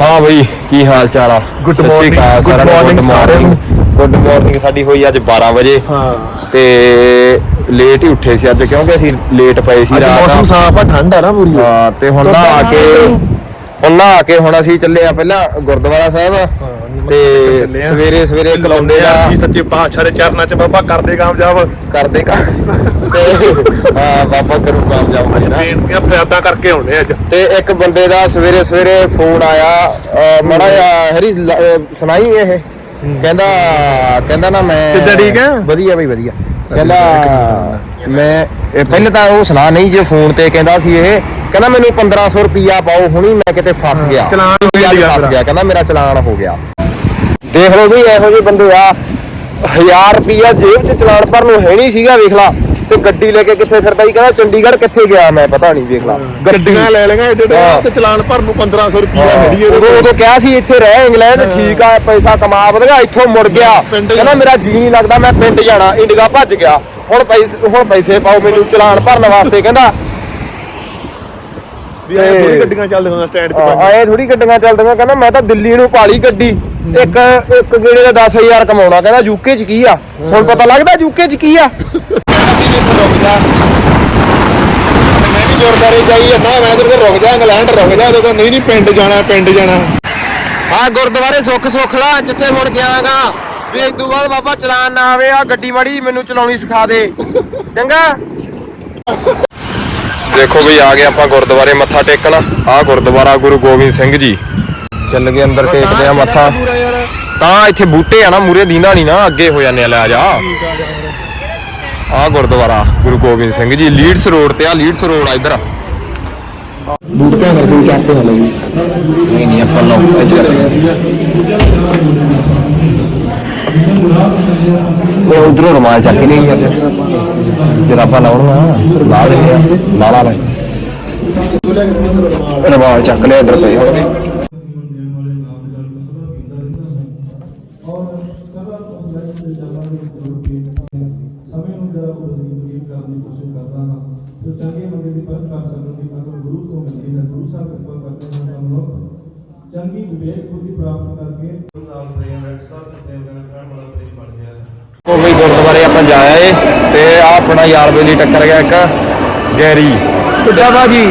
ਹਾਂ ਬਈ ਕੀ ਹਾਲ ਚਾਲ ਆ? ਸ਼੍ਰੀ morning, ਅਕਾਲ good ਸਾਰਿਆਂ ਨੂੰ। ਗੁੱਡ ਮਾਰਨਿੰਗ ਸਾਡੀ ਹੋਈ ਅੱਜ 12 ਵਜੇ। ਹਾਂ। ਤੇ ਲੇਟ ਹੀ ਉੱਠੇ ਸੀ ਅੱਜ ਕਿਉਂਕਿ ਅਸੀਂ ਲੇਟ ਪਏ ਸੀ ਰਾਤ ਮੌਸਮ ਸਾਫ਼ ਆ ਠੰਡ ਆ ਨਾ ਪੂਰੀ। ਹਾਂ ਤੇ ਹੁਣ ਨਾ ਆ ਕੇ ਹੁਣ ਨਾ ਆ ਕੇ ਹੁਣ ਅਸੀਂ ਚੱਲੇ ਆ ਪਹਿਲਾਂ ਗੁਰਦੁਆਰਾ ਸਾਹਿਬ। ਤੇ। ਸਵੇਰੇ ਸਵੇਰੇ ਕਲਾਉਂਦੇ ਜੀ ਦਾ ਸੱਚੇ ਪਾਤਸ਼ਾਹ ਦੇ ਚਰਨਾਂ 'ਚ ਬਾਬਾ ਕਰਦੇ ਕਾਮਯਾਬ। ਕਰਦੇ ਕਾ ਤੇ ਹਾਂ ਬਾਬਾ ਕਰੂ ਕਾਮਯਾਬ ਹੋ ਜਾਣਾ ਬੇਨਤੀਆਂ ਫਰਿਆਦਾਂ ਕਰਕੇ ਆਉਣੇ ਅੱਜ। ਤੇ ਇੱਕ ਬੰਦੇ ਦਾ ਸਵੇਰੇ ਸਵੇਰੇ ਫੋਨ ਆਇਆ ਮੜਾ ਹਰੀ ਸੁਣਾਈ ਇਹ? ਕਹਿੰਦਾ ਕਹਿੰਦਾ ਨਾ ਮੈਂ ਕਿੱਦਾਂ ਠੀਕ ਹੈ? ਵਧੀਆ ਬਈ ਵਧੀਆ। ਕਹਿੰਦਾ ਮੈਂ ਇਹ ਪਹਿਲੇ ਤਾਂ ਉਹ ਸੁਣਾ ਨਹੀਂ ਜੇ ਫੋਨ ਤੇ ਕਹਿੰਦਾ ਸੀ ਇਹ। ਕਹਿੰਦਾ ਮੈਨੂੰ 1500 ਰੁਪਿਆ ਪਾਓ ਹੁਣੀ ਮੈਂ ਕਿਤੇ ਫਸ ਗਿਆ। ਚਲਾਨ ਹੋ ਗਿਆ ਫਸ ਮੇਰਾ। ਗਿਆ। ਕਹਿੰਦਾ ਮੇਰਾ ਚਲਾਨ ਹੋ ਗਿਆ। ਦੇਖ ਲਓ ਵੀ ਇਹੋ ਜਿਹੇ ਬੰਦੇ ਆ। 1000 ਰੁਪਿਆ ਜੇਬ 'ਚ ਚਲਾਨ ਭਰਨ ਨੂੰ ਹੈ ਨਹੀਂ ਸੀਗਾ ਵੇਖ ਲਾ। ਤੇ ਗੱਡੀ ਲੈ ਕੇ ਕਿੱਥੇ ਫਿਰਦਾ ਸੀ? ਕਹਿੰਦਾ ਚੰਡੀਗੜ੍ਹ ਕਿੱਥੇ ਗਿਆ ਮੈਂ ਪਤਾ ਨਹੀਂ ਵੇਖ ਲਾ। ਗੱਡੀਆਂ ਲੈ ਲਈਆਂ ਏਡੇ ਏਡੇ ਹਾਂ। ਤੇ ਚਲਾਨ ਭਰਨ ਨੂੰ 1500 ਰੁਪਏ ਹੈਗੀ ਉਦੋਂ ਉਦੋਂ ਕਿਹਾ ਸੀ ਇੱਥੇ ਰਹਿ ਇੰਗਲੈਂਡ ਠੀਕ ਆ ਪੈਸਾ ਕਮਾ ਵਧਗਾ ਇੱਥੋਂ ਮੁੜ ਗਿਆ। ਕਹਿੰਦਾ ਮੇਰਾ ਜੀ ਨਹੀਂ ਲੱਗਦਾ ਮੈਂ ਪਿੰਡ ਜਾਣਾ ਇੰਡੀਗਾ ਭੱਜ ਗਿਆ। ਹੁਣ ਪੈਸੇ ਹੁਣ ਪੈਸੇ ਪਾਓ ਮੈਨੂੰ ਚਲਾਨ ਭਰਨ ਵਾਸਤੇ ਕਹਿੰਦਾ। ਵੀ ਐ ਥੋੜੀ ਗੱਡੀਆਂ ਚੱਲਦੀਆਂ ਸਟੈਂਡ ਆ- ਆਏ ਥੋੜੀ ਗੱਡੀਆਂ ਚੱਲਦੀਆਂ ਕਹਿੰਦਾ ਮੈਂ ਤਾਂ ਦਿੱਲੀ ਨੂੰ ਪਾਲੀ ਗੱਡੀ। ਇੱਕ ਇੱਕ ਗੇੜੇ ਦਾ 10000 ਕਮਾਉਣਾ ਕਹਿੰਦਾ ਯੂਕੇ ਚ ਕੀ ਆ? ਹੁਣ ਪਤਾ ਲੱਗਦਾ ਯੂਕੇ ਚ ਕੀ ਆ? ਮੈਂ ਵੀ ਗੁਰਦਾਰੇ ਜਾਈ ਜਾਂਦਾ ਮੈਂ ਤੇ ਰੁਕ ਜਾ ਇੰਗਲੈਂਡ ਰੁਕ ਜਾ ਤੇ ਨਹੀਂ ਨਹੀਂ ਪਿੰਡ ਜਾਣਾ ਪਿੰਡ ਜਾਣਾ। ਆ ਗੁਰਦੁਆਰੇ ਸੁੱਖ ਸੁਖਲਾ ਜਿੱਥੇ ਹੁਣ ਗਿਆਗਾ। ਵੀ ਇਸ ਤੋਂ ਬਾਅਦ ਬਾਬਾ ਚਲਾਨ ਨਾ ਆਵੇ ਆ ਗੱਡੀ ਮਾੜੀ ਮੈਨੂੰ ਚਲਾਉਣੀ ਸਿਖਾ ਦੇ। ਚੰਗਾ? ਦੇਖੋ ਵੀ ਆ ਗਏ ਆਪਾਂ ਗੁਰਦੁਆਰੇ ਮੱਥਾ ਟੇਕਣ। ਆ ਗੁਰਦੁਆਰਾ ਗੁਰੂ ਗੋਬਿੰਦ ਸਿੰਘ ਜੀ। ਚੱਲ ਗਏ ਅੰਦਰ ਟੇਕਦੇ ਆ ਮੱਥਾ। ਤਾਂ ਇੱਥੇ ਬੂਟੇ ਆ ਨਾ ਮੂਰੇ ਦੀਨਾ ਨਹੀਂ ਨਾ ਅੱਗੇ ਹੋ ਜਾਂਦੇ ਆ ਲੈ ਆ ਜਾ। ਆ ਗੁਰਦੁਆਰਾ ਗੁਰੂ ਗੋਬਿੰਦ ਸਿੰਘ ਜੀ ਲੀਡਸ ਰੋਡ ਤੇ ਆ ਲੀਡਸ ਰੋਡ ਆ ਇਧਰ। ਬੂਟਿਆਂ ਨਾਲ ਕੋਈ ਚੱਕ ਨਾ ਨਹੀਂ ਨਹੀਂ ਆਪਾਂ ਲਾਉ ਇੱਧਰ। ਉਹ ਉਧਰੋਂ ਰਮਾਲ ਚੱਕ ਕੇ ਨਹੀਂ ਅੱਜ ਜਰਾਬਾ ਲਾਉਣਗਾ ਲਾ ਲੈਂਦੇ ਆ ਲਾ ਲਾ। ਲੈ ਰਮਾਲ ਚੱਕ ਲਿਆ ਇੱਧਰ ਪਏ ਹੋਣਗੇ ਚੰਗੀ ਵਿਵੇਕ ਬੁੱਧੀ ਪ੍ਰਾਪਤ ਕਰਕੇ ਨਾਲ ਪ੍ਰੇਮ ਰਖਸਤਾ ਤੇ ਪ੍ਰੇਮ ਕਰਨ ਵਾਲਾ ਪ੍ਰੇਮ ਬਣ ਗਿਆ। ਉਹ ਵੀ ਗੁਰਦੁਆਰੇ ਆਪਾਂ ਜਾ ਆਏ ਤੇ ਆ ਆਪਣਾ ਯਾਰ ਬੇਲੀ ਟੱਕਰ ਗਿਆ ਇੱਕ ਗੈਰੀ। ਕਿੱਦਾਂ ਬਾਜੀ।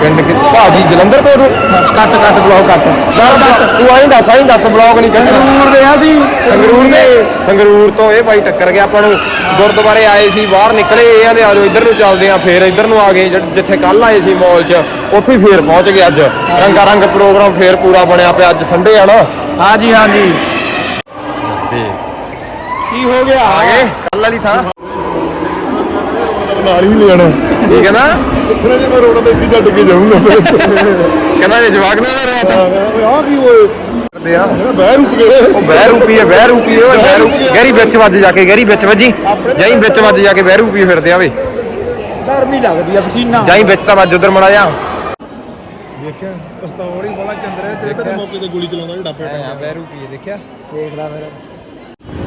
ਪਿੰਡ ਕਿ ਭਾਜੀ ਜਲੰਧਰ ਤੋਂ ਤੂੰ ਕੱਟ ਕੱਟ ਬਲੌਗ ਕੱਟ। ਤੂੰ ਆਈ ਦੱਸ ਆਈ ਦੱਸ ਬਲੌਗ ਨਹੀਂ ਕੱਟਣਾ ਸੰਗਰੂਰ ਦੇ ਆ ਸੀ। ਸੰਗਰੂਰ ਦੇ ਸੰਗਰੂਰ ਤੋਂ ਇਹ ਬਾਈ ਟੱਕਰ ਗਿਆ ਆਪਾਂ ਨੂੰ। ਗੁਰਦੁਆਰੇ ਆਏ ਸੀ ਬਾਹਰ ਨਿਕਲੇ ਇਹ ਆਂਦੇ ਆਜੋ ਇੱਧਰ ਨੂੰ ਚੱਲਦੇ ਆ ਫੇਰ ਇੱਧਰ ਨੂੰ ਆ ਗਏ ਜਿ- ਜਿੱਥੇ ਕੱਲ ਆਏ ਸੀ ਮਾਲ 'ਚ ਉੱਥੇ ਹੀ ਫੇਰ ਪਹੁੰਚ ਗਏ ਅੱਜ। ਰੰਗਾ ਰੰਗ ਪ੍ਰੋਗਰਾਮ ਫੇਰ ਪੂਰਾ ਬਣਿਆ ਪਿਆ ਅੱਜ ਸੰਡੇ ਆ ਨਾ? ਹਾਂਜੀ ਕੀ ਹੋ ਗਿਆ? ਆ ਗਏ ਕੱਲ ਵਾਲੀ ਥਾਂ। ਨਾਲ ਹੀ ਲੈਣਾ ਠੀਕ ਹੈ ਨਾ ਫਿਰ ਜੇ ਮੈਂ ਰੋਡ ਤੇ ਇੱਥੇ ਛੱਡ ਕੇ ਜਾਊਂਗਾ। ਕਹਿੰਦਾ ਇਹ ਜਵਾਕ ਨਾ ਰਾਤ ਆ ਕੀ ਕਰਦੇ ਆ। ਬਹਿ ਗਏ ਉਹ ਬਹਿ ਰੂਪੀ ਹੈ ਬਹਿ ਰੂਪੀ ਹੈ ਓਏ ਬਹਿ ਰੂਪੀ ਗਹਿਰੀ ਵਿੱਚ ਵੱਜ ਜਾ ਕੇ ਗਹਿਰੀ ਵਿੱਚ ਵੱਜੀ। ਜਾਈ ਵਿੱਚ ਵੱਜ ਜਾ ਕੇ ਬਹਿ ਰੂਪੀ ਫਿਰਦੇ ਆਵੇ ਗਰਮੀ ਲੱਗਦੀ ਆ ਪਸੀਨਾ। ਜਾਈ ਵਿੱਚ ਤਾਂ ਵੱਜ ਉਧਰ ਮੜਾ ਜਾ। ਦੇਖਿਆ ਪਸਤੌਲ ਹੀ ਬੋਲਾ ਚੰਦਰੇ ਤੇ ਤੇ ਮੌਕੇ ਤੇ ਗੋਲੀ ਚਲਾਉਂਦਾ ਜਿਹੜਾ ਡਾਪੇ ਬਹਿ ਰੂਪੀ ਹੈ ਦੇਖਿਆ। ਦੇਖ ਲੈ ਫਿਰ।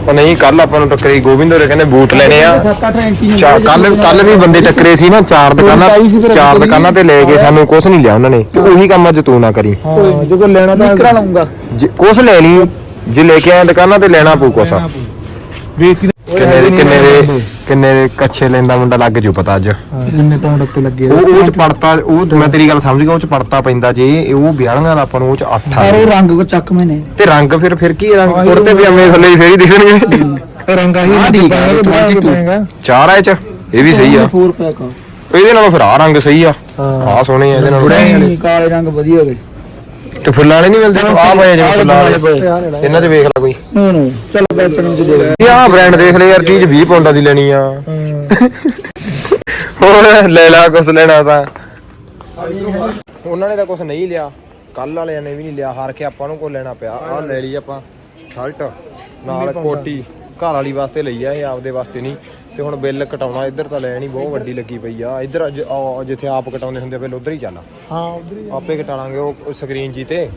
ਉਹ ਨਹੀਂ ਕੱਲ ਆਪਾਂ ਨੂੰ ਟੱਕਰੀ ਗੋਬਿੰਦ ਹੋਰੇ ਕਹਿੰਦੇ ਬੂਟ ਲੈਣੇ ਆ। 7-8 ਇੰਚੀ ਚਾ ਕੱਲ ਕੱਲ ਵੀ ਬੰਦੇ ਟੱਕਰੇ ਸੀ ਨਾ ਚਾਰ ਦੁਕਾਨਾਂ ਚਾਰ ਦੁਕਾਨਾਂ ਤੇ ਲੈ ਕੇ ਸਾਨੂੰ ਕੁਝ ਨਹੀਂ ਲਿਆ ਉਹਨਾਂ ਨੇ ਤੇ ਉਹੀ ਕੰਮ ਅੱਜ ਤੂੰ ਨਾ ਕਰੀ। ਹਾਂ ਜੇ ਕੋਈ ਲੈਣਾ ਤਾਂ ਨਿਕਰਾ ਲਾਉਂਗਾ ਜੇ ਕੁਝ ਲੈ ਲਈ ਜੇ ਲੈ ਕੇ ਆਏ ਦੁਕਾਨਾਂ ਤੇ ਲੈਣਾ ਪਊ ਕੁਛ। ਵੇਖੀ ਕਿੰਨੇ ਦੇ ਕਿੰਨੇ ਦੇ ਕਿੰਨੇ ਕੱਛੇ ਲੈਂਦਾ ਮੁੰਡਾ ਲੱਗ ਜੂ ਪਤਾ ਅੱਜ। ਕਿੰਨੇ ਪਾਉਂਡ ਉੱਤੇ ਲੱਗੇ ਉਹ ਉਹ ਚ ਪੜਤਾ ਉਹ ਮੈਂ ਤੇਰੀ ਗੱਲ ਸਮਝ ਗਿਆ ਉਹ ਚ ਪੜਤਾ ਪੈਂਦਾ ਜੇ ਇਹ ਉਹ ਬਿਆਣੀਆਂ ਦਾ ਆਪਾਂ ਨੂੰ ਉਹ ਚ 8 ਪਰ ਉਹ ਰੰਗ ਕੋ ਚੱਕ ਮੈਨੇ ਤੇ ਰੰਗ ਫਿਰ ਫਿਰ ਕੀ ਰੰਗ ਕੁੜਤੇ ਪਜਾਮੇ ਥੱਲੇ ਹੀ ਫੇਰ ਹੀ ਦਿਸਣਗੇ ਰੰਗਾ ਹੀ ਹਾਂ, ਠੀਕ ਆ, ਪਾਏਗਾ। ਪਾਏਗਾ ਚਾਰ ਆ ਇਹ ਚ ਇਹ ਵੀ ਸਹੀ ਆ। 4 ਪੈਕ ਆ। ਇਹਦੇ ਨਾਲੋਂ ਫਿਰ ਆ ਰੰਗ ਸਹੀ ਆ। ਹਾਂ। ਆ ਸੋਹਣੇ ਆ ਇਹਦੇ ਨਾਲੋਂ। ਕਾਲੇ ਰੰਗ ਵਧੀਆ ਗਏ ਤੇ ਫੁੱਲਾਂ ਵਾਲੇ ਨਹੀਂ ਮਿਲਦੇ ਆ ਪਏ ਜਿਵੇਂ ਫੁੱਲਾਂ ਵਾਲੇ। ਇਹਨਾਂ ਚ ਵੇਖ ਲੈ ਕੋਈ। ਨੋ ਨੋ ਚੱਲ ਬੈਠਣ ਚ ਦੇ ਦੇ ਇਹ ਆ ਬ੍ਰਾਂਡ ਦੇਖ ਲੈ ਯਾਰ ਚੀਜ਼ 20 ਪੌਂਡਾਂ ਦੀ ਲੈਣੀ ਆ। ਹੋਰ ਲੈ ਲਾ ਕੁਛ ਲੈਣਾ ਤਾਂ। ਉਹਨਾਂ ਨੇ ਤਾਂ ਕੁਛ ਨਹੀਂ ਲਿਆ। ਕੱਲ ਵਾਲਿਆਂ ਨੇ ਵੀ ਨਹੀਂ ਲਿਆ। ਹਾਰ ਕੇ ਆਪਾਂ ਨੂੰ ਕੋ ਲੈਣਾ ਪਿਆ। ਆਹ ਲੈ ਲਈ ਆਪਾਂ ਸ਼ਰਟ ਨਾਲ ਕੋਟੀ। ਘਰ ਵਾਲੀ ਵਾਸਤੇ ਲਈ ਆ ਇਹ ਆਪਦੇ ਵਾਸਤੇ ਨਹੀਂ। ਤੇ ਹੁਣ ਬਿੱਲ ਕਟਾਉਣਾ ਇੱਧਰ ਤਾਂ ਲੈਣੀ ਬਹੁਤ ਵੱਡੀ ਲੱਗੀ ਪਈ ਆ। ਇੱਧਰ ਅੱਜ ਆ ਜਿੱਥੇ ਆਪ ਕਟਾਉਂਦੇ ਹੁੰਦੇ ਆ ਬਿੱਲ ਉਧਰ ਹੀ ਚੱਲ। ਹਾਂ ਉਧਰ ਹੀ ਆਪੇ ਕਟਾਲਾਂਗੇ ਉਹ ਸਕਰੀਨ ਜੀ ਤੇ।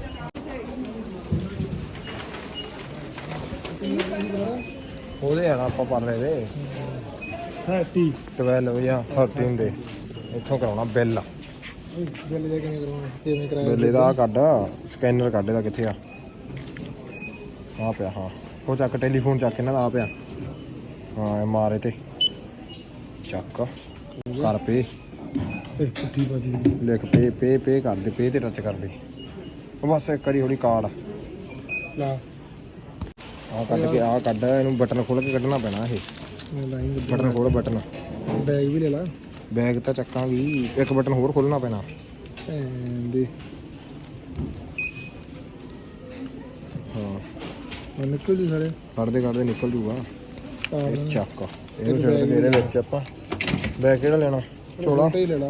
ਉਹਦੇ ਆ ਨਾ ਆਪਾਂ ਪਰਲੇ ਦੇ 30 12 ਜਾਂ 13 ਦੇ। ਇੱਥੋਂ ਕਰਾਉਣਾ ਬਿੱਲ। ਬਿੱਲ ਜਾ ਕਿਵੇਂ ਕਰਾਉਣਾ? ਕਿਵੇਂ ਕਰਾਇਆ ਬਿੱਲੇ ਦਾ ਆਹ ਕੱਢ। ਸਕੈਨਰ ਕੱਢ ਇਹਦਾ ਕਿੱਥੇ ਆ? ਆ ਪਿਆ ਹਾਂ। ਉਹ ਚੱਕ ਟੈਲੀਫੋਨ ਚੱਕ ਇਹਨਾਂ ਦਾ ਆ ਪਿਆ। ਹਾਂ ਇਹ ਮਾਰੇ ਤੇ। ਚੱਕ। ਕਰ ਪੇ। ਇਹ ਪੁੱਠੀ ਬਾਜੀ ਲਿਖ ਪੇ ਪੇ ਪੇ ਕਰ ਦੇ ਪੇ ਤੇ ਟੱਚ ਕਰ ਦੇ। ਬਸ ਇੱਕ ਵਾਰੀ ਹੋਣੀ ਕਾਰਡ। ਲਾ। ਆ ਕੱਢ ਕੇ ਆ ਕੱਢ ਇਹਨੂੰ ਬਟਨ ਖੋਲ ਕੇ ਕੱਢਣਾ ਪੈਣਾ ਇਹ। ਬਟਨ ਖੋਲ ਬਟਨ। ਬੈਗ ਵੀ ਲੈ ਲਾ। ਬੈਗ ਤਾਂ ਚੱਕਾਂਗੀ। ਇੱਕ ਬਟਨ ਹੋਰ ਖੋਲਣਾ ਪੈਣਾ। ਦੇ। ਹਾਂ। ਨਿਕਲ ਜੂ ਸਾਰੇ। ਕੱਢਦੇ ਕੱਢਦੇ ਨਿਕਲ ਜੂਗਾ। ਆ। ਇਹ ਚੱਕ ਇਹਨੂੰ ਛੱਡ ਕੇ ਇਹਦੇ ਵਿੱਚ ਆਪਾਂ ਬੈਗ ਕਿਹੜਾ ਲੈਣਾ ਚੋਲਾ। ਹੀ ਲੈ ਲਾ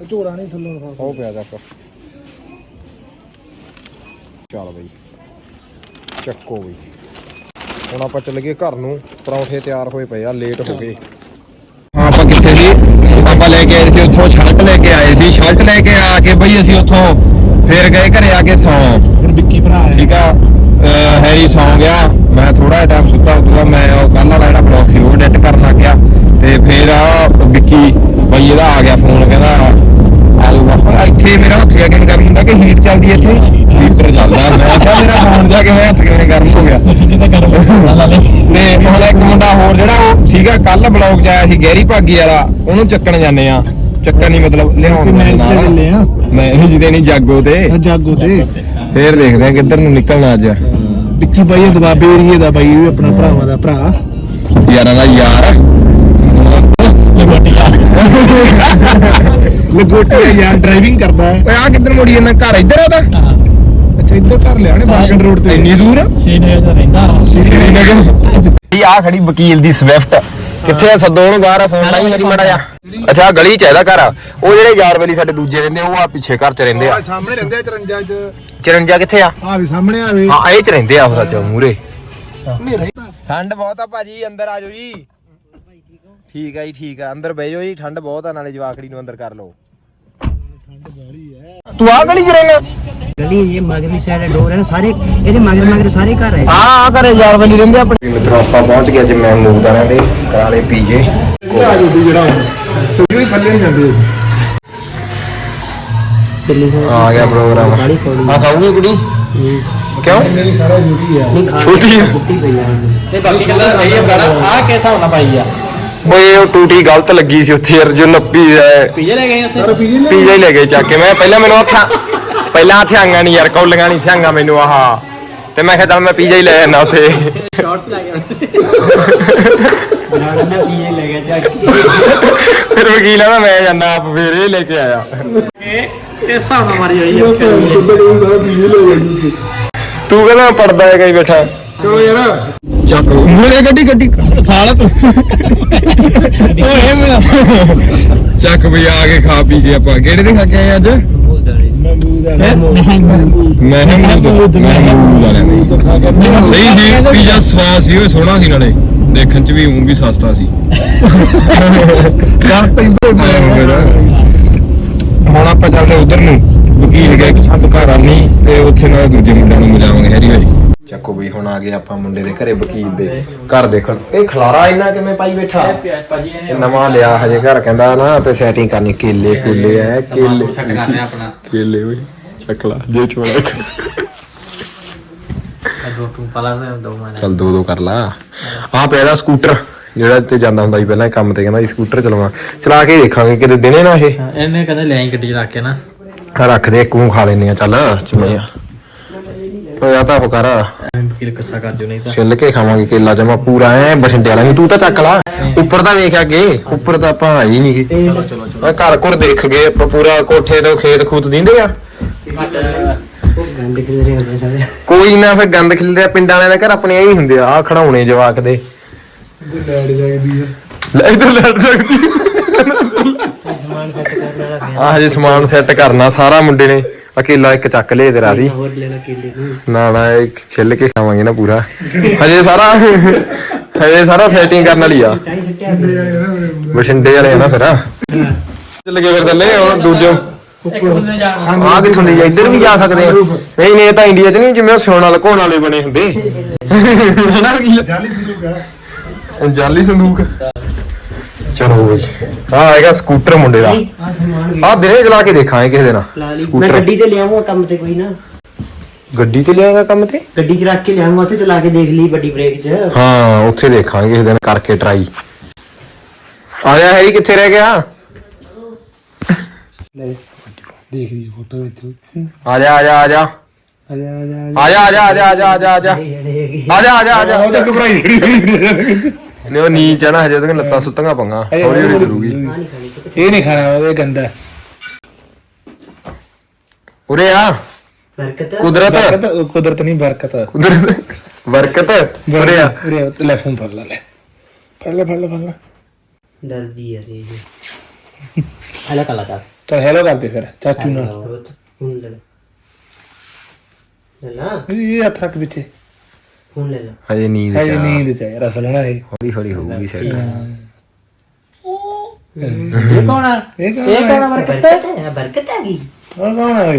ਇਹ ਝੋਲਾ ਨਹੀਂ ਥੱਲੋਂ ਲਿਫਾਫਾ ਉਹ ਪਿਆ ਚੱਕ। ਚੱਲ ਬਈ। ਚੱਕੋ ਬਈ। ਹੁਣ ਆਪਾਂ ਚੱਲ ਗਏ ਘਰ ਨੂੰ। ਪਰੌਂਠੇ ਤਿਆਰ ਹੋਏ ਪਏ ਆ ਲੇਟ ਹੋ ਗਏ। ਹਾਂ ਆਪਾਂ ਕਿੱਥੇ ਸੀ? ਆਪਾਂ ਲੈ ਕੇ ਆਏ ਸੀ ਉੱਥੋਂ ਸ਼ਰਟ ਲੈ ਕੇ ਆਏ ਸੀ। ਸ਼ਰਟ ਲੈ ਕੇ ਆ ਕੇ ਬਈ ਅਸੀਂ ਉੱਥੋਂ ਫੇਰ ਗਏ ਘਰੇ ਆ ਕੇ ਸੌਂ। ਫਿਰ ਵਿੱਕੀ ਭਰਾ ਆਇਆ। ਠੀਕ ਆ। ਹੈਰੀ ਸੌਂ ਗਿਆ। ਮੈਂ ਥੋੜਾ ਟਾਈਮ ਸੁੱਤਾ ਉਦੋਂ ਮੈਂ ਉਹ ਕੱਲ ਵਾਲਾ ਜਿਹੜਾ ਬਲੌਗ ਸੀ ਉਹ ਐਡਿਟ ਕਰਨ ਲੱਗ ਗਿਆ। ਤੇ ਫਿਰ ਆ ਵਿੱਕੀ ਬਈ ਇਹਦਾ ਆ ਗਿਆ ਫੋਨ ਕਹਿੰਦਾ ਆ ਲਓ ਬਾਪਾ ਇੱਥੇ ਮੇਰਾ ਹੱਥ ਜਾ ਕੇ ਹੁੰਦਾ ਕਿ ਹੀਟ ਚੱਲਦੀ ਇੱਥੇ? ਹੀਟਰ ਚੱਲਦਾ। ਮੈਂ ਕਿਹਾ ਮੇਰਾ ਫੋਨ ਜਾ ਕੇ ਮੈਂ ਹੱਥ ਕਿਵੇਂ ਗਰਮ ਹੋ ਗਿਆ? ਤੇ ਹੁਣ ਇੱਕ ਮੁੰਡਾ ਹੋਰ ਜਿਹੜਾ ਉਹ ਸੀਗਾ ਕੱਲ ਬਲੌਗ ਚ ਆਇਆ ਸੀ ਗਹਿਰੀ ਭਾਗੀ ਵਾਲਾ ਉਹਨੂੰ ਚੱਕਣ ਜਾਂਦੇ ਆ ਚੱਕਣ ਨਹੀਂ ਮਤਲਬ ਲਿਆਉਣ ਮੈਚ ਨਾਲ। ਮੈਂ ਇਹ ਜਿਹਦੇ ਨਹੀਂ ਜਾਗੋ ਤੇ। ਜਾਗੋ ਤੇ। ਫੇਰ ਦੇਖਦੇ ਆ ਕਿੱਧਰ ਨੂੰ ਨਿਕਲਣਾ ਅੱਜ। ਵਿੱਕੀ ਬਾਈ ਇਹ ਦਬਾਬੇ ਏਰੀਏ ਦਾ ਬਾਈ ਵੀ ਆਪਣਾ ਭਰਾਵਾਂ ਦਾ ਭਰਾ। ਯਾਰਾਂ ਦਾ ਯਾਰ। ਲਗੋਟੀਆ। ਯਾਰ ਡਰਾਈਵਿੰਗ ਕਰਦਾ ਹੈ। ਓਏ ਆ ਕਿੱਧਰ ਮੁੜੀ ਜਾਂਦਾ? ਘਰ ਇੱਧਰ ਆ ਉਹਦਾ? ਅੱਛਾ ਇੱਧਰ ਘਰ ਲਿਆ ਨੇ ਬਾਗਨ ਰੋਡ ਤੇ। ਇੰਨੀ ਦੂਰ ਇਹ ਆ ਖੜੀ ਵਕੀਲ ਦੀ ਸਵਿਫਟ ਕਿੱਥੇ ਆ? ਸੱਦੋ ਉਹਨੂੰ ਬਾਹਰ ਫੋਨ ਲਾਈ ਮੇਰੀ ਮੜਾ ਜਾ ਅੱਛਾ ਆਹ ਗਲੀ ਚ ਆ ਇਹਦਾ ਘਰ ਉਹ ਜਿਹੜੇ ਯਾਰ ਵੇਲੀ ਸਾਡੇ ਦੂਜੇ ਰਹਿੰਦੇ ਉਹ ਆ ਪਿੱਛੇ ਘਰ ਚ ਰਹਿੰਦੇ ਆ। ਸਾਹਮਣੇ ਰਹਿੰਦੇ ਆ 54 ਚ। ਚਰੰਜਾ ਕਿੱਥੇ ਆ? ਆ ਵੀ ਸਾਹਮਣੇ ਆਵੇ ਹਾਂ ਇਹ ਚ ਰਹਿੰਦੇ ਆ ਉਹ ਸੱਚ ਮੂਰੇ ਠੰਡ ਬਹੁਤ ਆ ਭਾਜੀ ਅੰਦਰ ਆ ਜਾਓ ਜੀ। ਠੀਕ ਆ ਜੀ ਠੀਕ ਆ। ਅੰਦਰ ਬਹਿ ਜਾਓ ਜੀ ਠੰਡ ਬਹੁਤ ਆ ਨਾਲੇ ਜਵਾਕੜੀ ਨੂੰ ਅੰਦਰ ਕਰ ਲਓ। ਤੂੰ ਆ ਗਲੀ ਚ ਰਹਿਣਾ ਗਲੀ ਇਹ ਮਗਰਲੀ ਸਾਈਡ ਡੋਰ ਹੈ ਨਾ ਸਾਰੇ ਇਹਦੇ ਮਗਰ ਮਗਰ ਸਾਰੇ ਘਰ ਹੈ। ਆ ਆ ਘਰੇ ਯਾਰ ਵਾਲੀ ਰਹਿੰਦੇ ਆਪਣੇ। ਮਿੱਤਰੋ ਆਪਾਂ ਪਹੁੰਚ ਗਏ ਅੱਜ ਮੈਂ ਮੂਦਾਰਾਂ ਦੇ ਕਰਾਲੇ ਪੀਜੇ। ਆ ਜੋ ਜਿਹੜਾ ਤੂੰ ਵੀ ਥੱਲੇ ਨਹੀਂ ਜਾਂਦੇ। ਚੱਲੀ ਸੋ ਆ ਗਿਆ ਪ੍ਰੋਗਰਾਮ ਗਾੜੀ ਕੋਲੀ ਆ ਖਾਊਗੀ ਕੁੜੀ? ਕਿਉਂ? ਮੇਰੀ ਸਾਰਾ ਡਿਊਟੀ ਆ। ਨਹੀਂ ਖਾ ਛੋਟੀ ਆ। ਛੁੱਟੀ ਪਈ ਆ। ਤੇ ਬਾਕੀ ਗੱਲਾਂ ਸਹੀ ਹੈ ਬੜਾ ਆ ਕਿਸ ਹਿਸਾਬ ਨਾਲ ਪਾਈ ਆ? ਓਏ ਉਹ ਟੂਟੀ ਗਲਤ ਲੱਗੀ ਸੀ ਉੱਥੇ ਯਾਰ ਜੋ ਨੱਪੀ ਪੀਜੇ ਲੈ ਗਏ ਉੱਥੇ? ਸਾਰਾ ਪੀਜੀ ਲੈ ਪੀਜਾ ਹੀ ਲੈ ਗਏ ਚੱਕ ਕੇ। ਮੈਂ ਪਹਿਲਾਂ ਮੈਨੂੰ ਹੱਥਾਂ ਪਹਿਲਾਂ ਹੱਥ ਆਂਗਾ ਨਹੀਂ ਯਾਰ ਕੌਲੀਆਂ ਨਹੀਂ ਥਿਆਂਗਾ ਮੈਨੂੰ ਆਹ। ਤੇ ਮੈਂ ਕਿਹਾ ਚੱਲ ਮੈਂ ਪੀਜਾ ਹੀ ਲੈ ਜਾਣਾ ਉੱਥੇ। ਸ਼ਾਰਟਸ ਲੈ ਗਏ ਨਾਲ ਨਾ ਪੀਏ ਲੈ ਗਿਆ ਜਾ ਕੇ। ਫਿਰ ਵਕੀਲ ਆ ਮੈਂ ਜਾਂਦਾ ਆਪ ਫਿਰ ਇਹ ਲੈ ਕੇ ਆਇਆ। ਇਹ ਇਸ ਹਿਸਾਬ ਨਾਲ ਮਾਰੀ ਹੋਈ ਜਾਂਦੇ ਤੂੰ ਕਹਿੰਦਾ ਪੜਦਾ ਹੈ ਕਈ ਬੈਠਾ। ਚਲੋ ਯਾਰ। ਚੱਕ ਮੂਰੇ ਗੱਡੀ ਗੱਡੀ। ਸਾਲਾ ਤੂੰ। ਓਏ ਮੇਰਾ। ਚੱਕ ਬਈ ਆ ਕੇ ਖਾ ਪੀ ਕੇ ਆਪਾਂ। ਕਿਹੜੇ ਦੇ ਖਾ ਕੇ ਆਏ ਅੱਜ? ਮਹਿਮੂਦ ਮਹਿਮੂਦ ਵਾਲਿਆਂ ਦੇ। ਸਹੀ ਸੀ ਪੀਜ਼ਾ ਸਵਾਦ ਸੀ ਉਹ ਸੋਹਣਾ ਸੀ ਨਾਲੇ। ਦੇਖਣ ਚ ਵੀ ਉਂ ਵੀ ਸਸਤਾ ਸੀ। ਯਾਰ ਪੈਂਦੇ ਹੁਣ ਆਪਾਂ ਚੱਲਦੇ ਉਧਰ ਨੂੰ। ਵਕੀਲ ਗਏ ਸਭ ਘਰ ਆਣੀ ਤੇ ਉੱਥੇ ਨਾਲ ਦੂਜੇ ਮੁੰਡਿਆਂ ਨੂੰ ਮਿਲਾਵਾਂਗੇ ਹੈਰੀ ਭਾਈ ਚੱਕੋ ਬਈ ਹੁਣ ਆ ਗਏ ਆਪਾਂ ਮੁੰਡੇ ਦੇ ਘਰੇ ਵਕੀਲ ਦੇ। ਘਰ ਦੇਖਣ। ਇਹ ਖਲਾਰਾ ਇੰਨਾ ਕਿਵੇਂ ਪਾਈ ਬੈਠਾ? ਇਹ ਨਵਾਂ ਲਿਆ ਹਜੇ ਘਰ ਕਹਿੰਦਾ ਨਾ ਤੇ ਸੈਟਿੰਗ ਕਰਨੀ ਕੇਲੇ ਕੁਲੇ ਐ ਕੇਲੇ। ਆਪਣਾ। ਕੇਲੇ ਓਏ ਚੱਕ ਲਾ ਜੇ ਚੋਲਾ ਦੋ ਤੂੰ ਪਲਾ ਦੇ ਦੋ ਮੈਂ ਚੱਲ ਦੋ ਦੋ ਕਰ ਲਾ। ਆ ਪਿਆ ਸਕੂਟਰ ਜਿਹੜਾ ਤੇ ਜਾਂਦਾ ਹੁੰਦਾ ਸੀ ਪਹਿਲਾਂ ਕੰਮ ਤੇ ਕਹਿੰਦਾ ਸੀ ਸਕੂਟਰ ਚਲਾਵਾਂ। ਚਲਾ ਕੇ ਦੇਖਾਂਗੇ ਕਿਤੇ ਦਿਨੇ ਨਾ ਇਹ। ਇਹਨੇ ਕਦੇ ਲੈ ਗੱਡੀ ਚ ਰੱਖ ਕੇ ਨਾ। ਆ ਰੱਖ ਦੇ ਇੱਕ ਨੂੰ ਖਾ ਲੈਨੇ ਆ ਚੱਲ ਚਮਈਆ ਓਏ ਆ ਤਾਂ ਉਹ ਕਰ। ਵਕੀਲ ਗੁੱਸਾ ਕਰ ਜੋ ਨਹੀਂ ਤਾਂ। ਛਿੱਲ ਕੇ ਖਾਵਾਂਗੇ ਕੇਲਾ ਜਮਾ ਪੂਰਾ ਐ ਬਠਿੰਡੇ ਵਾਲਾ ਨਹੀਂ ਤੂੰ ਤਾਂ ਚੱਕ ਲਾ ਉੱਪਰ ਤਾਂ ਵੇਖ ਅੱਗੇ ਉੱਪਰ ਤਾਂ ਆਪਾਂ ਆਈ ਨਹੀਂ ਗੇ। ਚਲੋ ਚਲੋ ਮੈਂ ਘਰ ਘਰ ਦੇਖ ਗਏ ਆਪਾਂ ਪੂਰਾ ਕੋਠੇ ਤੋਂ ਖੇਤ ਖੂਤ ਦਿੰਦੇ ਆ। ਗੰਦ ਕਿਧਰੇ ਹੁੰਦੇ ਸਾਰੇ। ਕੋਈ ਨਾ ਫਿਰ ਗੰਦ ਖਿਲ ਰਿਹਾ ਪਿੰਡਾਂ ਵਾਲਿਆਂ ਦੇ ਘਰ ਆਪਣੇ ਐਂ ਹੀ ਹੁੰਦੇ ਆ ਆ ਖੜਾਉਣੇ ਜਵਾਕ ਦੇ। ਲੈੜ ਜਾਈਦੀ ਆ। ਲੈ ਇਧਰ ਲੜ ਸਕਦੀ ਸਮਾਨ ਸੈੱਟ ਕਰਨਾ ਦਾ ਫਿਰ ਆ ਹਜੇ ਸਮਾਨ ਸੈੱਟ ਕਰਨਾ ਸਾਰਾ ਮੁੰਡੇ ਨੇ ਅਕੇਲਾ ਇੱਕ ਚੱਕ ਲਿਆ ਤੇਰਾ ਸੀ ਹੋਰ ਲੈਣਾ ਕਿੱਲੇ ਨੂੰ। ਨਾ ਨਾ ਇੱਕ ਛਿੱਲ ਕੇ ਖਾਵਾਂਗੇ ਨਾ ਪੂਰਾ। ਹਜੇ ਸਾਰਾ ਹਜੇ ਸਾਰਾ ਸੈਟਿੰਗ ਕਰਨ ਵਾਲੀ ਆ। ਟਾਈ ਸੱਟਿਆ ਬਠਿੰਡੇ ਵਾਲੇ ਆ ਨਾ ਫਿਰ। ਚੱਲ ਗਏ ਫਿਰ ਥੱਲੇ ਹੁਣ ਦੂਜੇ। ਇੱਕ ਬੰਦੇ ਜਾ ਆ ਕਿੱਥੋਂ ਦੀ ਇੱਧਰ ਵੀ ਜਾ ਸਕਦੇ ਆ। ਨਹੀਂ ਨਹੀਂ ਇਹ ਤਾਂ ਇੰਡੀਆ 'ਚ ਨਹੀਂ ਜਿਵੇਂ ਉਹ ਸਿਉਣ ਵਾਲੇ ਘੋਣ ਵਾਲੇ ਬਣੇ ਹੁੰਦੇ। ਹਨਾ ਜਾਲੀ ਸੰਦੂਕ ਆ ਜਾਲੀ ਸੰਦੂਕ। ਚਲੋ ਬਈ। ਆ ਹੈਗਾ ਸਕੂਟਰ ਮੁੰਡੇ ਦਾ। ਆ ਦਿਨੇ ਚਲਾ ਕੇ ਦੇਖਾਂਗੇ ਕਿਸੇ ਦਿਨ। ਲਾ ਮੈਂ ਸਕੂਟਰ। ਗੱਡੀ ਤੇ ਲਿਆਵਾਂ ਕੰਮ ਤੇ ਕੋਈ ਨਾ। ਗੱਡੀ ਤੇ ਲਿਆਏਗਾ ਕੰਮ ਤੇ? ਗੱਡੀ 'ਚ ਰੱਖ ਕੇ ਲਿਆਵਾਂ ਉੱਥੇ ਚਲਾ ਕੇ ਦੇਖ ਲਈ ਵੱਡੀ ਬ੍ਰੇਕ 'ਚ। ਹਾਂ ਉੱਥੇ ਦੇਖਾਂਗੇ ਕਿਸੇ ਦਿਨ ਕਰਕੇ ਟਰਾਈ ਆਇਆ ਹੈ ਕਿੱਥੇ ਰਹਿ ਗਿਆ? ਦੇਖ ਲਈ ਫੋਟੋ ਵਿੱਚ ਆ ਜਾ ਆ ਜਾ ਆ ਜਾ ਆ ਜਾ ਆ ਜਾ ਆ ਜਾ ਆ ਜਾ ਆ ਜਾ ਆ ਜਾ ਆ ਜਾ ਆ ਜਾ ਆ ਜਾ ਆ ਜਾ ਆ ਜਾ ਘਬਰਾਈ ਨੇ ਉਹ ਨੀਚ ਆ ਨਾ ਹਜੇ ਤੱਕ ਲੱਤਾਂ ਸੁੱਤੀਆਂ ਪੰਗਾ ਹੌਲੀ ਹੌਲੀ ਤੁਰੂਗੀ ਇਹ ਨਹੀਂ ਖਾਣਾ ਉਹ ਗੰਦਾ ਉਰੇ ਆ ਬਰਕਤ ਕੁਦਰਤ ਬਰਕਤ ਕੁਦਰਤ ਨਹੀਂ ਬਰਕਤ ਕੁਦਰਤ ਬਰਕਤ ਉਰੇ ਆ ਉਰੇ ਲੈ ਫੋਨ ਫੜ ਲੈ ਫੜ ਲੈ ਫੜ ਲੈ ਫੜ ਲੈ ਡਰਦੀ ਹੈ ਜੀ ਹਲਾ ਕਲਾ ਕਰ ਚਲ ਹੈਲੋ ਕਰਦੇ ਫਿਰ ਚਾਚੂ ਨਾਲ। ਫੋਨ ਲੈ ਲੈ। ਲੈ ਲਾ। ਇਹ ਹੱਥ ਰੱਖ ਪਿੱਛੇ। ਫੋਨ ਲੈ ਲਾ। ਹਜੇ ਨੀਂਦ ਹੈ ਚ ਆ। ਨੀਂਦ ਚ ਹੈ ਰਸਲ ਨਾ ਇਹ। ਹੌਲੀ ਹੌਲੀ ਹੋਊਗੀ ਸੈੱਟ ਇਹ ਕੌਣ ਆ? ਇਹ ਕੌਣ ਇਹ ਕੌਣ ਆ? ਬਰਕਤ ਹੈ? ਬਰਕਤ ਆ ਗਈ ਉਹ ਕੌਣ ਹੈ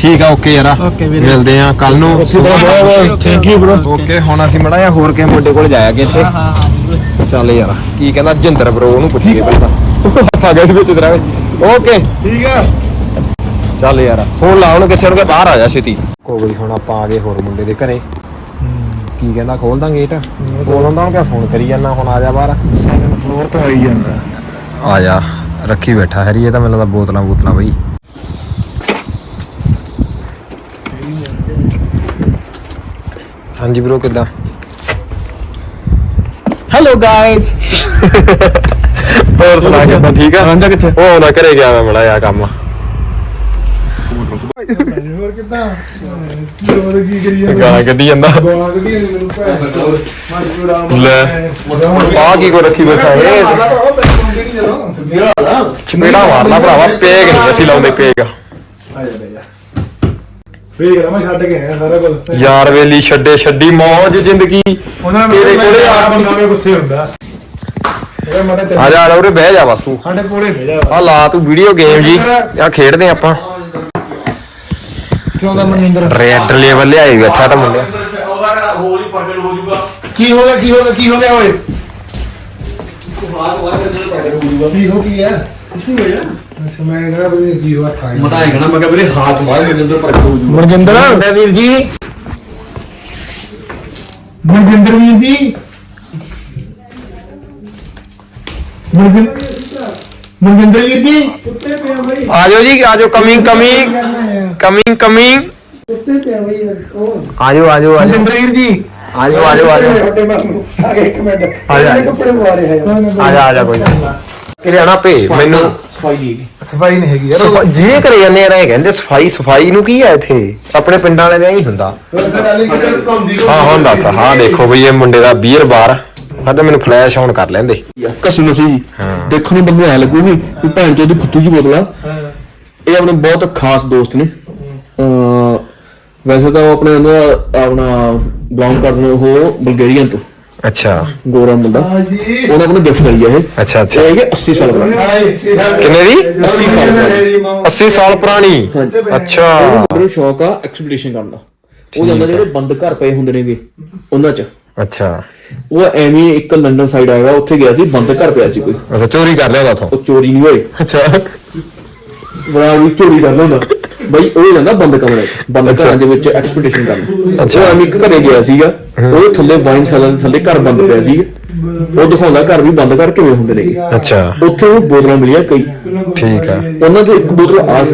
ਠੀਕ ਆ ਓਕੇ ਯਾਰ ਮਿਲਦੇ ਆ ਕੱਲ ਨੂੰ। ਥੈਂਕ ਯੂ ਬ్రో ਓਕੇ ਹੁਣ ਅਸੀਂ ਮੜਾ ਜਾਂ ਹੋਰ ਕਿਸੇ ਮੁੰਡੇ ਕੋਲ ਜਾਇਆ ਕਿ ਇੱਥੇ? ਚੱਲ ਯਾਰ ਕੀ ਕਹਿੰਦਾ ਜਿੰਦਰ ਬ్రో ਉਹਨੂੰ ਪੁੱਛੀਏ ਪਹਿਲਾਂ। ਹੱਥਾ ਗਿਆ ਵਿੱਚ ਤੇਰਾ ਓਕੇ। ਠੀਕ ਆ। ਚੱਲ ਯਾਰ ਫੋਨ ਲਾ ਉਹਨੂੰ ਕਿੱਥੇ ਉਹਨੂੰ ਬਾਹਰ ਆ ਜਾ ਛੇਤੀ। ਕੋਈ ਹੁਣ ਆਪਾਂ ਆ ਗਏ ਹੋਰ ਮੁੰਡੇ ਦੇ ਘਰੇ। ਕੀ ਕਹਿੰਦਾ ਖੋਲ ਦਾਂ ਗੇਟ ਕੋਲ ਹੁੰਦਾ ਉਹਨੂੰ ਕਿਆ ਫੋਨ ਕਰੀ ਜਾਂਦਾ ਹੁਣ ਆ ਜਾ ਬਾਹਰ। ਸੈਕੰਡ ਫਲੋਰ ਤੋਂ ਆਈ ਜਾਂਦਾ। ਆ ਜਾ ਰੱਖੀ ਬੈਠਾ ਹੈਰੀ ਇਹ ਤਾਂ ਮੈਨੂੰ ਲੱਗਦਾ ਬੋਤਲਾਂ ਬੋਤਲਾਂ ਬਈ। ਹਾਂਜੀ ਬ్రో ਕਿੱਦਾਂ? ਹੈਲੋ ਗਾਇਜ਼ ਹੋਰ ਸੁਣਾ ਕਿੱਦਾਂ ਠੀਕ ਆ? ਆਂਦਾ ਕਿੱਥੇ? ਉਹ ਨਾ ਘਰੇ ਗਿਆ ਮੈਂ ਮੜਾ ਆ ਕੰਮ। ਹੋਰ ਕਿੱਦਾਂ? ਕੀ ਹੋਰ ਕੀ ਕਰੀ ਜਾਂਦਾ? ਗਾਲਾਂ ਕੱਢੀ ਜਾਂਦਾ। ਗੋਲਾ ਕੱਢੀ ਜਾਂਦੀ ਮੈਨੂੰ ਭੈਣ। ਮਾਜੂੜਾ ਲੈ। ਆ ਕੀ ਕੋ ਰੱਖੀ ਬੈਠਾ ਇਹ ਚਪੇੜਾ ਮਾਰਨਾ ਭਰਾਵਾ ਪੇਗ ਨਹੀਂ ਅਸੀਂ ਲਾਉਂਦੇ ਪੇਗ। ਆ ਜਾ ਬਈ ਜਾ। ਫੇਰ ਮੈਂ ਛੱਡ ਕੇ ਆਇਆ ਸਾਰਾ ਕੁਝ। ਯਾਰ ਵੇਲੀ ਛੱਡੇ ਛੱਡੀ ਮੌਜ ਜ਼ਿੰਦਗੀ। ਉਹਨਾਂ ਤੇਰੇ ਕੋਲੇ ਆ ਬੰਦਾ ਮੇ ਗੁੱਸੇ ਹੁੰਦਾ। ਇਹ ਮਤਾ ਚੱਲ ਆ ਜਾ ਆ ਜਾ ਉਰੇ ਬਹਿ ਜਾ ਬਸ ਤੂੰ। ਸਾਡੇ ਕੋਲੇ ਭੇਜਾ ਆ ਲਾ ਤੂੰ ਵੀਡੀਓ ਗੇਮ ਜੀ। ਆ ਖੇਡਦੇ ਆਪਾਂ। ਕਿਉਂ ਦਾ ਮਨਿੰਦਰ? ਰੈਡ ਲੈਵਲ ਲਿਆਏ ਬੈਠਾ ਤਾਂ ਮੁੰਡਾ। ਕੀ ਹੋ ਗਿਆ ਕੀ ਹੋ ਗਿਆ ਕੀ ਹੋ ਗਿਆ ਓਏ? ਕੀ ਹੋ ਗਿਆ ਕੁਛ ਨਹੀਂ ਹੋਇਆ। ਅੱਛਾ ਮੈਂ ਕਹਿੰਦਾ ਬਈ ਕੀ ਹੋਇਆ ਖਾਈ ਮਤਾ ਹੈਗਾ ਨਾ ਮੈਂ ਕਿਹਾ ਵੀਰੇ ਹਾਥ ਮਾਰ ਮੇਰੇ ਅੰਦਰ ਪਰ ਮਨਜਿੰਦਰ ਵੀਰ ਜੀ। ਮਨਜਿੰਦਰ ਵੀਰ ਜੀ। ਮਨਜਿੰਦਰ ਵੀਰ ਜੀ। ਕੁੱਤੇ ਪਿਆ ਬਈ। ਆ ਜਾਓ ਜੀ ਆ ਜਾਓ ਕਮਿੰਗ ਕਮਿੰਗ ਕਮਿੰਗ ਕਮਿੰਗ ਕੁੱਤੇ ਪਿਆ ਬਈ ਕੌਣ ਆ ਜਾਓ ਆ ਜਾਓ ਆ ਜਾਓ ਮਨਜਿੰਦਰ ਵੀਰ ਜੀ। ਆ ਜਾਓ ਆ ਜਾਓ ਆ ਜਾਓ ਛੋਟੇ ਮਾਮੂ ਆ ਗਏ ਇੱਕ ਮਿੰਟ। ਆ ਜਾ, ਆ ਜਾ। ਕੱਪੜੇ ਪਵਾ ਰਹੇ ਹੈ ਆ। ਜਾ ਆ ਜਾ ਕੋਈ ਨਾ। ਕਿਰੇ ਆਣਾ ਭੇ ਮੈਨੂੰ। ਸਫ਼ਾਈ ਨਹੀਂ ਹੈਗੀ। ਯਾਰ। ਸਫਾ- ਕਰੇ ਜਾਂਦੇ ਆ ਇਹ ਕਹਿੰਦੇ ਸਫ਼ਾਈ ਸਫ਼ਾਈ ਨੂੰ ਕੀ ਆ ਇੱਥੇ? ਆਪਣੇ ਪਿੰਡਾਂ ਵਾਲੇ ਦਾ ਹੀ ਹੁੰਦਾ। ਹਾਂ ਹੁਣ ਦੱਸ ਹਾਂ ਦੇਖੋ ਬਈ ਇਹ ਮੁੰਡੇ ਦਾ ਬੀਅਰ ਬਾਰ ਤਾਂ ਮੈਨੂੰ ਫਲੈਸ਼ ਆਨ ਕਰ ਲੈਂਦੇ। ਕਸਮ ਸੀ ਦੇਖਣ ਨੂੰ ਬੰਦੇ ਐ ਲੱਗੂਗੀ ਵੀ ਭੈਣ ਚੋਦੀ ਫੁੱਟੂ ਜੀ ਬੋਤਲ। ਆ ਇਹ ਆਪਣੇ ਬਹੁਤ ਖਾਸ ਦੋਸਤ ਨੇ। ਵੈਸੇ ਤਾਂ ਉਹ ਆਪਣੇ ਅੰਦਰ ਆਪਣਾ ਬਿਲੋਂਗ ਕਰਦੇ ਉਹ ਬਲਗੇਰੀਅਨ ਤੋਂ। ਅੱਛਾ। ਗੋਰਾ ਮੁੰਡਾ। ਹਾਂਜੀ ਉਹਨਾਂ ਕੋਲ ਗਿਫਟ ਕਰੀ ਆ ਇਹ। ਅੱਛਾ ਅੱਛਾ। ਇਹ ਹੈਗੇ 80 ਸਾਲ ਪੁਰਾਣੇ। ਕਿੰਨੇ ਦੀ? 80 ਸਾਲ ਪੁਰਾਣੇ। 80 ਸਾਲ ਪੁਰਾਣੀ। ਅੱਛਾ। ਮੈਨੂੰ ਸ਼ੌਕ ਆ ਐਕਸਪੀਡੀਸ਼ਨ ਕਰਨ ਦਾ। ਉਹ ਜਾਂਦਾ ਜਿਹੜੇ ਬੰਦ ਘਰ ਪਏ ਹੁੰਦੇ ਨੇਗੇ ਉਹਨਾਂ ਚ। ਅੱਛਾ। ਉਹ ਐਵੇਂ ਇੱਕ ਲੰਡਨ ਸਾਈਡ ਆਏਗਾ ਉੱਥੇ ਗਿਆ ਸੀ ਬੰਦ ਘਰ ਪਿਆ ਸੀ ਕੋਈ। ਅੱਛਾ ਚੋਰੀ ਕਰ ਲਿਆ ਉਥੋਂ? ਉਹ ਚੋਰੀ ਨਹੀਂ ਹੋਈ ਅੱਛਾ। ਬੜਾ ਵੀ ਚੋਰੀ ਕਰ ਲੈਂਦਾ ਬਈ ਉਹ ਜਾਂਦਾ ਬੰਦ ਕਮਰੇ ਬੰਦ ਘਰਾਂ ਦੇ ਵਿੱਚ ਐਕਸਪੀਡੀਸ਼ਨ ਕਰਨ। ਅੱਛਾ। ਐਵੇਂ ਇੱਕ ਘਰੇ ਗਿਆ ਸੀਗਾ। ਉਹ ਥੱਲੇ ਵਾਈਨ ਸੈਲਰ ਥੱਲੇ ਘਰ ਬੰਦ ਪਿਆ ਸੀਗਾ ਉਹ ਦਿਖਾਉਂਦਾ ਘਰ ਵੀ ਬੰਦ ਕਰ ਕਿਵੇਂ ਹੁੰਦੇ ਨੇ। ਅੱਛਾ। ਉੱਥੇ ਉਹ ਬੋਤਲਾਂ ਮਿਲੀਆਂ ਕਈ। ਠੀਕ ਆ। ਉਹਨਾਂ ਦੇ ਇੱਕ ਬੋਤਲ ਆਸ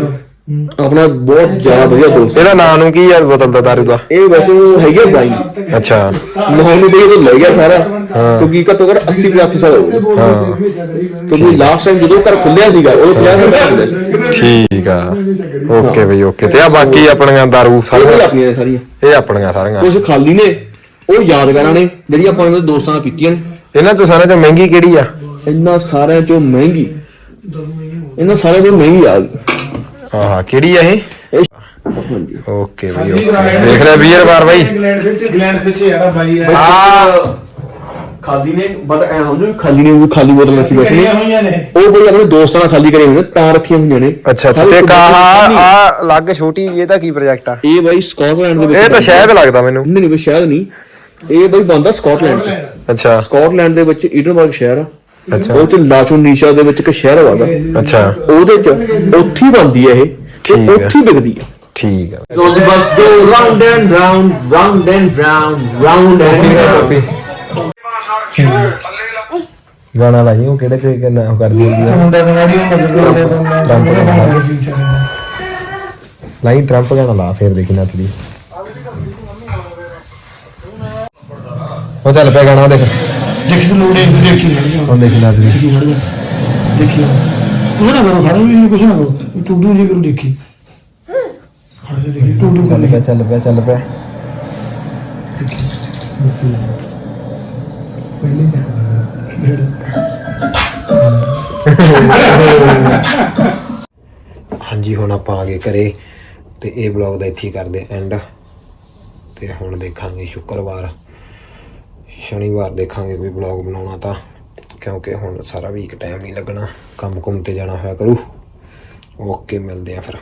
ਆਪਣਾ ਬਹੁਤ ਜ਼ਿਆਦਾ ਵਧੀਆ ਦੋਸਤ ਇਹਦਾ ਨਾਂ ਨੂੰ ਕੀ ਆ ਬੋਤਲ ਦਾ ਦਾਰੂ ਦਾ? ਇਹ ਵੈਸੇ ਉਹ ਹੈਗੇ ਵਾਈਨ ਅੱਛਾ। ਨਹਾਉਣ ਨੂੰ ਬਈ ਉਹ ਲੈ ਗਿਆ ਸਾਰਾ। ਕਿਉਂਕਿ ਘੱਟੋ ਘੱਟ 80 85 ਸਾਲ ਹੋ ਗਏ। ਕਿਉਂਕਿ ਲਾਸਟ ਟਾਈਮ ਜਦੋਂ ਘਰ ਖੁੱਲਿਆ ਸੀਗਾ ਉਹ 50 ਸਾਲ ਦਾ ਸੀ ਠੀਕ ਆ। ਓਕੇ ਬਈ ਓਕੇ। ਤੇ ਆ ਬਾਕੀ ਆਪਣੀਆਂ ਦਾਰੂ ਸਾਰੀਆਂ? ਆਪਣੀਆਂ ਸਾਰੀਆਂ। ਇਹ ਆਪਣੀਆਂ ਸਾਰੀਆਂ। ਕੁਝ ਖਾਲੀ ਨੇ ਉਹ ਯਾਦਗਾਰਾਂ ਨੇ ਜਿਹੜੀ ਆਪਾਂ ਉਹਨਾਂ ਦੇ ਦੋਸਤਾਂ ਨਾਲ ਪੀਤੀਆਂ ਨੇ। ਇਹਨਾਂ ਤੋਂ ਸਾਰਿਆਂ ਚੋਂ ਮਹਿੰਗੀ ਕਿਹੜੀ ਆ? ਇਹਨਾਂ ਸਾਰਿਆਂ ਚੋਂ ਮਹਿੰਗੀ। ਇਹਨਾਂ ਸਾਰਿਆਂ ਚੋਂ ਮਹਿੰਗੀ ਆ। ਗਈ ਆਹਾ ਕਿਹੜੀ ਆ ਇਹ? ਇਹ ਹਾਂਜੀ ਓਕੇ। ਬਈ ਦੇਖ ਲੈ ਵੀਰ ਵਾਰ ਬਾਈ। ਇੰਗਲੈਂਡ ਵਿੱਚ ਇੰਗਲੈਂਡ ਵਿੱਚ ਯਾਰ ਬਾਈ ਹੈ। ਆ ਖਾਲੀ ਨੇ ਬਟ ਐ ਸਮਝੋ ਵੀ ਖਾਲੀ ਨੇ ਉਹ ਖਾਲੀ ਬੋਤਲ ਰੱਖੀ ਬੈਠੇ ਨੇ। ਹੋਈਆਂ ਨੇ? ਉਹ ਬਈ ਆਪਣੇ ਦੋਸਤਾਂ ਨਾਲ ਖਾਲੀ ਕਰੇ ਹੋਏ ਨੇ ਤਾਂ ਰੱਖੀਆਂ ਹੋਈਆਂ ਨੇ। ਅੱਛਾ ਤੇ ਇੱਕ ਕਾ ਬੋਤਲ ਨਹੀਂ। ਆ ਅਲੱਗ ਛੋਟੀ ਇਹਦਾ ਕੀ ਪ੍ਰੋਜੈਕਟ ਆ? ਇਹ ਬਾਈ ਸਕਾਟਲੈਂਡ ਦੇ ਵਿੱਚ ਇਹ ਤਾਂ ਸ਼ਾਇਦ ਲੱਗਦਾ ਮੈਨੂੰ। ਨਹੀਂ ਨਹੀਂ ਬਈ ਸ਼ਾਇਦ ਨਹੀਂ। ਇਹ ਬਈ ਬੰਦਾ ਸਕਾਟਲੈਂਡ ਚ। ਅੱਛਾ। ਸਕਾਟਲੈਂਡ ਦੇ ਵਿੱਚ ਈਡਨਬਰਗ ਸ਼ਹਿਰ ਆ। ਉਹ ਚ ਲਾਚੋ ਨੀਸ਼ਾ ਦੇ ਵਿੱਚ ਇੱਕ ਸ਼ਹਿਰ ਵਾਗਾ ਅੱਛਾ। ਉਹਦੇ ਚ ਉੱਥੇ ਹੀ ਬਣਦੀ ਹੈ ਇਹ ਠੀਕ ਤੇ ਹੈ। ਉੱਥੇ ਹੀ ਵਿਕਦੀ ਹੈ ਠੀਕ the bus go round and round, round and round, round and round. ਗਾਣਾ ਲਾਈ ਉਹ ਕਿਹੜੇ ਤੇ ਕਿੰਨਾ ਉਹ ਕਰਦੀ ਹੁੰਦੀ ਆ? ਟਰੰਪ ਗਾਣਾ ਲਾ। ਲਾਈ ਟਰੰਪ ਗਾਣਾ ਲਾ ਫਿਰ ਦੇਖੀ ਨੱਚਦੀ ਉਹ ਚੱਲ ਪਿਆ ਗਾਣਾ ਉਹ ਦੇਖ। ਦੇਖੀ ਤੂੰ ਲੋੜੇ ਦੇਖੀ ਉਹ ਦੇਖੀ ਨੱਚਦੀ ਦੇਖੀ ਉਹ ਨਾ ਕਰੋ ਖੜਾ ਵੀ ਕੁਛ ਨਾ ਕਰੋ। ਟੂਡੂ ਜੀ ਕਰੋ ਦੇਖੀ। ਖੜਾ ਜਾ ਦੇਖੀ। ਟੂਡੂ ਚੱਲ ਪਿਆ ਚੱਲ ਪਿਆ ਚੱਲ ਪਿਆ। ਹਾਂਜੀ ਹੁਣ ਆਪਾਂ ਆ ਗਏ ਘਰੇ ਤੇ ਇਹ ਬਲੌਗ ਦਾ ਇੱਥੇ ਕਰਦੇ ਐਂਡ ਤੇ ਹੁਣ ਦੇਖਾਂਗੇ ਸ਼ੁੱਕਰਵਾਰ। ਸ਼ਨੀਵਾਰ ਦੇਖਾਂਗੇ ਕੋਈ ਬਲੌਗ ਬਣਾਉਣਾ ਤਾਂ, ਕਿਉਂਕਿ ਹੁਣ ਸਾਰਾ ਵੀਕ ਟਾਈਮ ਨਹੀਂ ਲੱਗਣਾ ਕੰਮ ਕੁੰਮ ਤੇ ਜਾਣਾ ਹੋਇਆ ਕਰੂ। ਓਕੇ ਮਿਲਦੇ ਆ ਫਿਰ।